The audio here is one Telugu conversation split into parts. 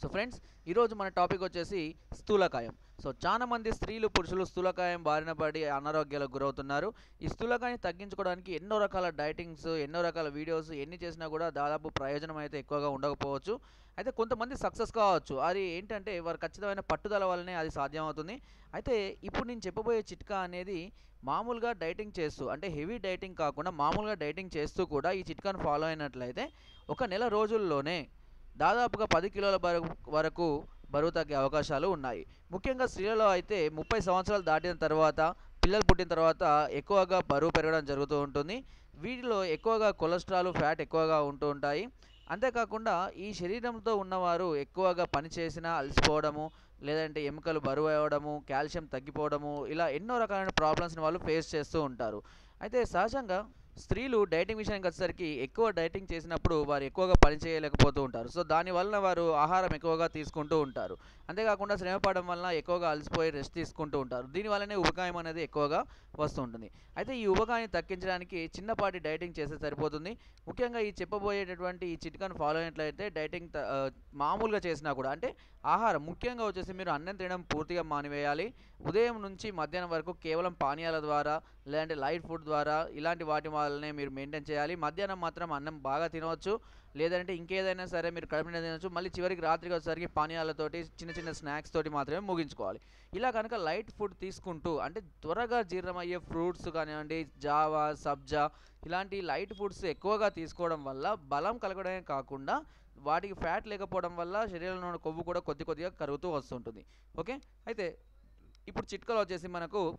సో ఫ్రెండ్స్ ఈరోజు మన టాపిక్ వచ్చేసి స్థూలకాయం. సో చాలా మంది స్త్రీలు పురుషులు స్థూలకాయం బారిన పడి అనారోగ్యాలకు గురవుతున్నారు. ఈ స్థూలకాయం తగ్గించుకోవడానికి ఎన్నో రకాల డైటింగ్స్ ఎన్నో రకాల వీడియోస్ ఎన్ని చేసినా కూడా దాదాపు ప్రయోజనం అయితే ఎక్కువగా ఉండకపోవచ్చు. అయితే కొంతమంది సక్సెస్ కావచ్చు. అది ఏంటంటే వారు ఖచ్చితమైన పట్టుదల వల్లనే అది సాధ్యమవుతుంది. అయితే ఇప్పుడు నేను చెప్పబోయే చిట్కా అనేది మామూలుగా డైటింగ్ చేస్తూ అంటే హెవీ డైటింగ్ కాకుండా మామూలుగా డైటింగ్ చేస్తూ కూడా ఈ చిట్కాను ఫాలో అయినట్లయితే ఒక నెల రోజుల్లోనే దాదాపుగా పది కిలోల వరకు బరువు తగ్గే అవకాశాలు ఉన్నాయి. ముఖ్యంగా స్త్రీలలో అయితే ముప్పై సంవత్సరాలు దాటిన తర్వాత పిల్లలు పుట్టిన తర్వాత ఎక్కువగా బరువు పెరగడం జరుగుతూ ఉంటుంది. వీటిలో ఎక్కువగా కొలెస్ట్రాల్ ఫ్యాట్ ఎక్కువగా ఉంటూ ఉంటాయి. అంతేకాకుండా ఈ శరీరంతో ఉన్నవారు ఎక్కువగా పని చేసినా అలసిపోవడము లేదంటే ఎముకలు బరువు అవ్వడము కాల్షియం తగ్గిపోవడము ఇలా ఎన్నో రకాలైన ప్రాబ్లమ్స్ని వాళ్ళు ఫేస్ చేస్తూ ఉంటారు. అయితే సహజంగా స్త్రీలు డైటింగ్ విషయానికి వచ్చేసరికి ఎక్కువ డైటింగ్ చేసినప్పుడు వారు ఎక్కువగా పని చేయలేకపోతూ ఉంటారు. సో దానివలన వారు ఆహారం ఎక్కువగా తీసుకుంటూ ఉంటారు. అంతేకాకుండా శ్రమపడడం వల్ల ఎక్కువగా అలసిపోయి రెస్ట్ తీసుకుంటూ ఉంటారు. దీనివల్లనే ఉబకాయం అనేది ఎక్కువగా వస్తూ ఉంటుంది. అయితే ఈ ఉపకాయాన్ని తగ్గించడానికి చిన్నపాటి డైటింగ్ చేస్తే సరిపోతుంది. ముఖ్యంగా ఈ చెప్పబోయేటటువంటి ఈ చిట్కాను ఫాలో అయినట్లయితే డైటింగ్ మామూలుగా చేసినా కూడా అంటే ఆహారం ముఖ్యంగా వచ్చేసి మీరు అన్నం తినడం పూర్తిగా మానివేయాలి. ఉదయం నుంచి మధ్యాహ్నం వరకు కేవలం పానీయాల ద్వారా లేదంటే లైట్ ఫుడ్ ద్వారా ఇలాంటి వాటి వల్లనే మీరు మెయింటైన్ చేయాలి. మధ్యాహ్నం మాత్రం అన్నం బాగా తినవచ్చు. లేదంటే ఇంకేదైనా సరే మీరు కడుపు నిండా మళ్ళీ చివరికి రాత్రికి వచ్చేసరికి పానీయాలతోటి చిన్న చిన్న స్నాక్స్ తోటి మాత్రమే ముగించుకోవాలి. ఇలా కనుక లైట్ ఫుడ్ తీసుకుంటూ అంటే త్వరగా జీర్ణమయ్యే ఫ్రూట్స్ కానివ్వండి జావా సబ్జా ఇలాంటి లైట్ ఫుడ్స్ ఎక్కువగా తీసుకోవడం వల్ల బలం కలగడమే కాకుండా వాటికి ఫ్యాట్ లేకపోవడం వల్ల శరీరంలో ఉన్న కొవ్వు కూడా కొద్ది కొద్దిగా కరుగుతూ వస్తుంటుంది. ఓకే? అయితే ఇప్పుడు చిట్కాలు వచ్చేసి మనకు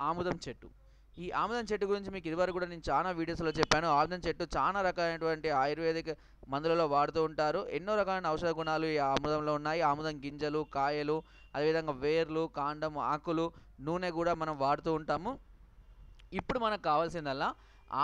ఆముదం చెట్టు. ఈ ఆముదం చెట్టు గురించి మీకు ఇదివరకు కూడా నేను చాలా వీడియోస్లో చెప్పాను. ఆముదం చెట్టు చాలా రకమైనటువంటి ఆయుర్వేదిక మందులలో వాడుతూ ఉంటారు. ఎన్నో రకాలైన ఔషధ గుణాలు ఈ ఆముదంలో ఉన్నాయి. ఆముదం గింజలు కాయలు అదేవిధంగా వేర్లు కాండం ఆకులు నూనె కూడా మనం వాడుతూ ఉంటాము. ఇప్పుడు మనకు కావాల్సిందల్లా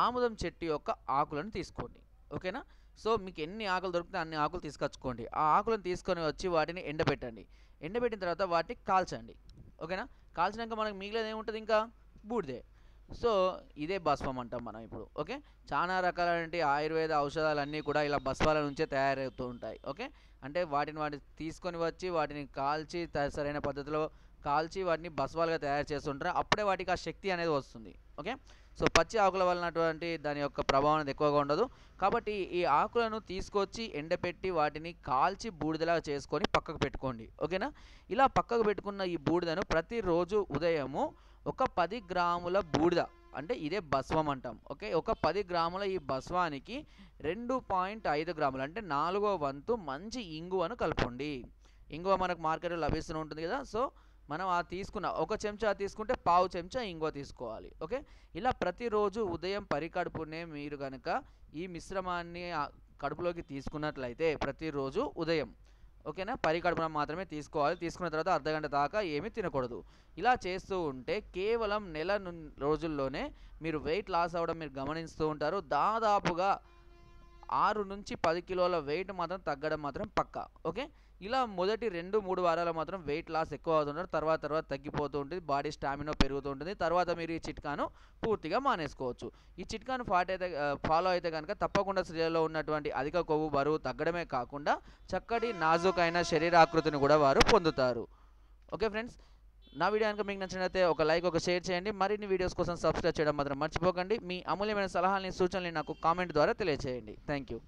ఆముదం చెట్టు యొక్క ఆకులను తీసుకోండి. ఓకేనా? సో మీకు ఎన్ని ఆకులు దొరికితే అన్ని ఆకులు తీసుకొచ్చుకోండి. ఆ ఆకులను తీసుకొని వచ్చి వాటిని ఎండబెట్టండి. ఎండబెట్టిన తర్వాత వాటిని కాల్చండి. ఓకేనా? కాల్చినాక మనకు మిగిలేదు ఏముంటుంది ఇంకా? బూడిదే. సో ఇదే భస్మం అంటాం మనం ఇప్పుడు ఓకే? చాలా రకాలైన ఆయుర్వేద ఔషధాలన్నీ కూడా ఇలా భస్మాల నుంచే తయారవుతూ ఉంటాయి ఓకే? అంటే వాటిని వాటిని తీసుకొని వచ్చి వాటిని కాల్చి సరైన పద్ధతిలో కాల్చి వాటిని భస్మాలుగా తయారు చేస్తుంటారు. అప్పుడే వాటికి ఆ శక్తి అనేది వస్తుంది ఓకే? సో పచ్చి ఆకుల వలనటువంటి దాని యొక్క ప్రభావం అనేది ఎక్కువగా ఉండదు. కాబట్టి ఈ ఆకులను తీసుకొచ్చి ఎండపెట్టి వాటిని కాల్చి బూడిదలాగా చేసుకొని పక్కకు పెట్టుకోండి ఓకేనా? ఇలా పక్కకు పెట్టుకున్న ఈ బూడిదను ప్రతిరోజు ఉదయము ఒక పది గ్రాముల బూడిద అంటే ఇదే భస్మం అంటాం ఓకే? ఒక పది గ్రాముల ఈ భస్వానికి రెండు పాయింట్ ఐదు గ్రాములు అంటే నాలుగో వంతు మంచి ఇంగువను కలపండి ఇంగువ మనకు మార్కెట్లో లభిస్తూనే ఉంటుంది కదా సో మనం ఆ తీసుకున్న ఒక చెంచా తీసుకుంటే పావు చెంచా ఇంగువ తీసుకోవాలి ఓకే? ఇలా ప్రతిరోజు ఉదయం పరికడుపునే మీరు కనుక ఈ మిశ్రమాన్ని కడుపులోకి తీసుకున్నట్లయితే ప్రతిరోజు ఉదయం ఓకేనా? పరికడుపున మాత్రమే తీసుకోవాలి. తీసుకున్న తర్వాత అర్ధగంట దాకా ఏమీ తినకూడదు. ఇలా చేస్తూ ఉంటే కేవలం నెల రోజుల్లోనే మీరు వెయిట్ లాస్ అవ్వడం మీరు గమనిస్తూ ఉంటారు. దాదాపుగా ఆరు నుంచి పది కిలోల వెయిట్ మాత్రం తగ్గడం మాత్రం పక్కా. ఓకే? ఇలా మొదటి రెండు మూడు వారాలు మాత్రం వెయిట్ లాస్ ఎక్కువ అవుతుంటారు. తర్వాత తర్వాత తగ్గిపోతూ ఉంటుంది. బాడీ స్టామినా పెరుగుతూ ఉంటుంది. తర్వాత మీరు ఈ చిట్కాను పూర్తిగా మానేసుకోవచ్చు. ఈ చిట్కాను ఫాట్ అయితే ఫాలో అయితే కనుక తప్పకుండా స్త్రీలలో ఉన్నటువంటి అధిక కొవ్వు బరువు తగ్గడమే కాకుండా చక్కటి నాజుకైన శరీరాకృతిని కూడా వారు పొందుతారు. Okay friends? నా వీడియో కనుక మీకు నచ్చినట్లయితే ఒక లైక్ ఒక షేర్ చేయండి. మరిన్ని వీడియోస్ కోసం సబ్స్క్రైబ్ చేయడం మాత్రం మర్చిపోకండి. మీ అమూల్యమైన సలహాలని సూచనలు నాకు కామెంట్ ద్వారా తెలియజేయండి థ్యాంక్ యూ